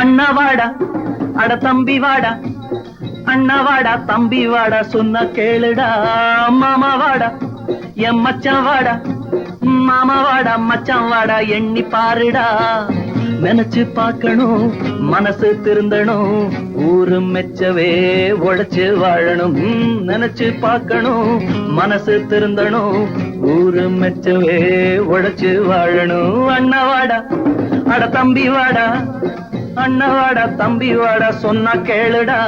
அண்ணா வாடா அட தம்பி வாடா அண்ணா வாடா தம்பி வாடா சொன்ன கேளுடா மாமா வாடா என் மச்சான் வாடா மாமா வாடா மச்சான் வாடா எண்ணி பாருடா. நினைச்சு பார்க்கணும் மனசு திருந்தணும் ஊரு மெச்சவே உழைச்சு வாழணும். நினைச்சு பார்க்கணும் மனசு திருந்தணும் ஊரு மெச்சவே உழைச்சு வாழணும். அண்ணா வாடா அட தம்பி வாடா அண்ணா தம்பி வாட சொன்ன கேளுடா.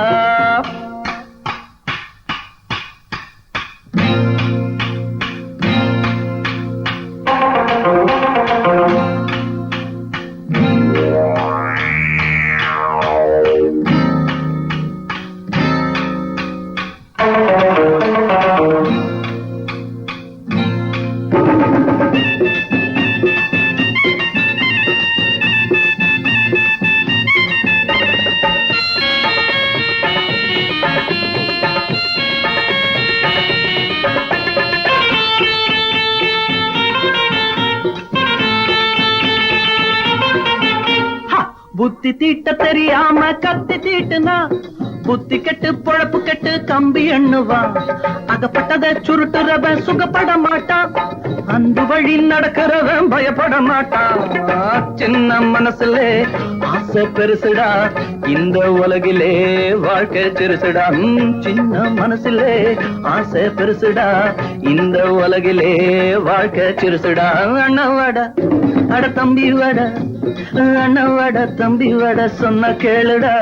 கம்பி எண்ணுவா? அகப்பட்டத சுருட்டுறவன் சுகப்பட மாட்டான் அந்த வழி நடக்கிறவன் பயப்பட மாட்டான் சின்ன மனசுல ஆசை பெருசுடா. இந்த உலகிலே வாழ்க்கை சிறுசுடா. சின்ன மனசுல ஆசை பெருசுடா. இந்த உலகிலே வாழ்க்கை சிறுசுடா. அண்ணவாடா அட தம்பி வட அண்ணவாட தம்பி வட சொன்ன கேளுடா.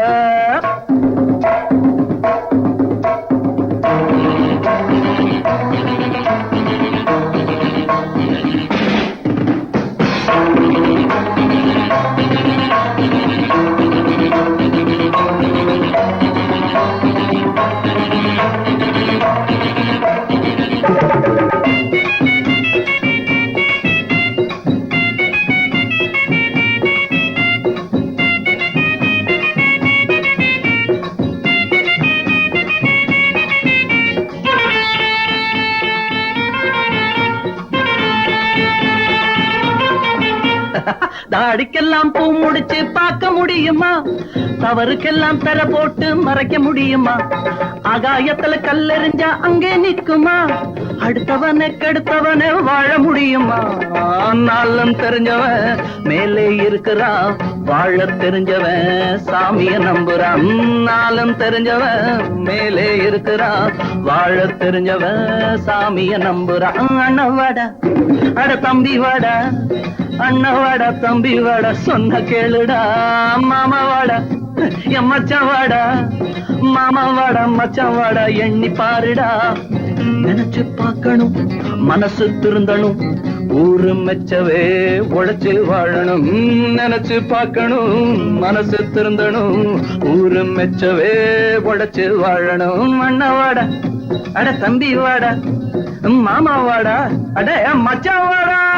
தாடிக்கெல்லாம் பூ முடிச்சு பார்க்க முடியுமா? தவறுக்கெல்லாம் தர போட்டு மறைக்க முடியுமா? ஆகாயத்துல கல்லெறிஞ்சா அங்கே நிற்குமா? அடுத்தவனை கெடுத்தவனை வாழ முடியுமா? நாளும் தெரிஞ்சவன் மேலே இருக்கிறான். வாழ தெரிஞ்சவன் சாமிய நம்புறான். நாளும் தெரிஞ்சவன் மேலே இருக்கிறான். வாழ தெரிஞ்சவன் சாமிய நம்புறான். அண்ணவாடா அட தம்பி வாடா அண்ணவாடா தம்பி வாடா சொன்ன கேளுடா. மாமா வாடா என் மச்சான் வாடா. மாமா வாடா மச்சான் வாடா எண்ணி பாருடா. நினைச்சு பார்க்கணும் மனசு திருந்தணும். ஊரு மெச்சவே உழைச்சு வாழணும் நினைச்சு பார்க்கணும் மனசு திருந்தணும். ஊரு மெச்சவே உழைச்சு வாழணும். அண்ணா வாடா அட தம்பி வாடா மாமா வாடா அட மச்சா வாடா.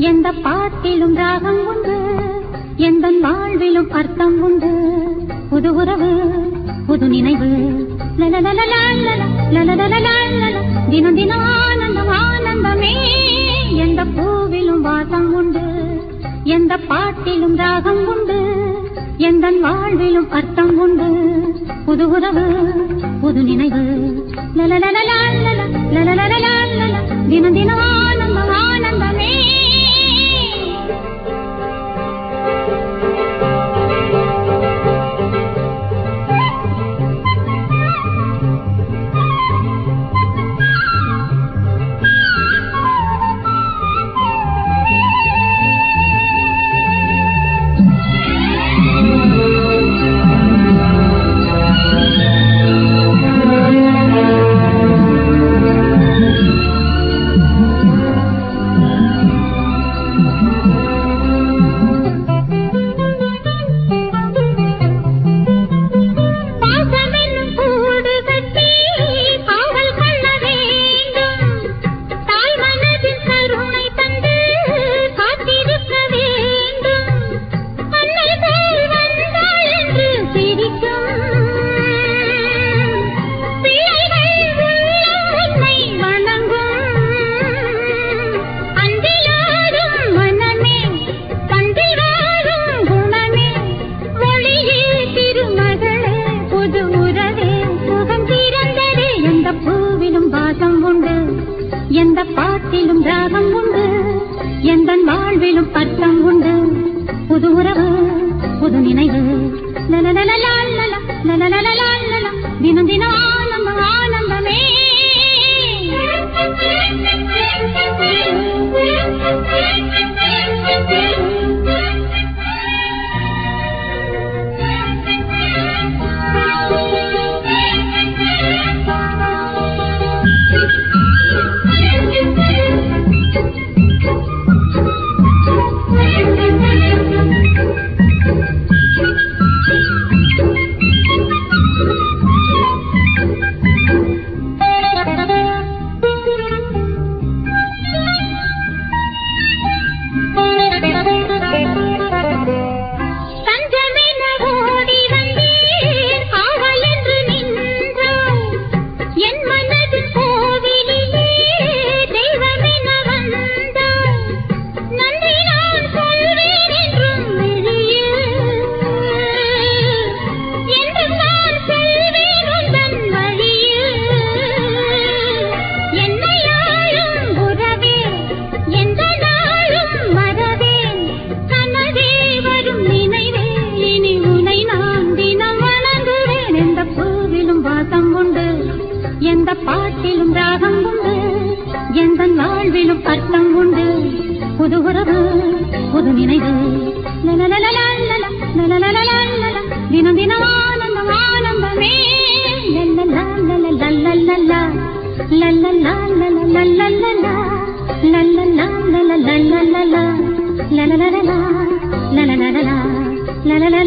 எந்த பாட்டிலும் ராகம் உண்டு எந்த வாழ்விலும் அர்த்தம் உண்டு புது உறவு புது நினைவு தினம் தினம் ஆனந்தம் ஆனந்தமே எந்த பூவிலும் வாசம் உண்டு எந்த பாட்டிலும் ராகம் உண்டு எந்த வாழ்விலும் அர்த்தம் உண்டு புது உறவு புது நினைவு தினம் தினம் புது உறவு புது நினைவு தினம் தினம் ஆனந்தம் ஆனந்தமே Thank you. போது நினைவு தினம் தினம் ஆனந்தம் ஆனந்தமே லல்லல்லா லல்லல்லா லல்லல்லா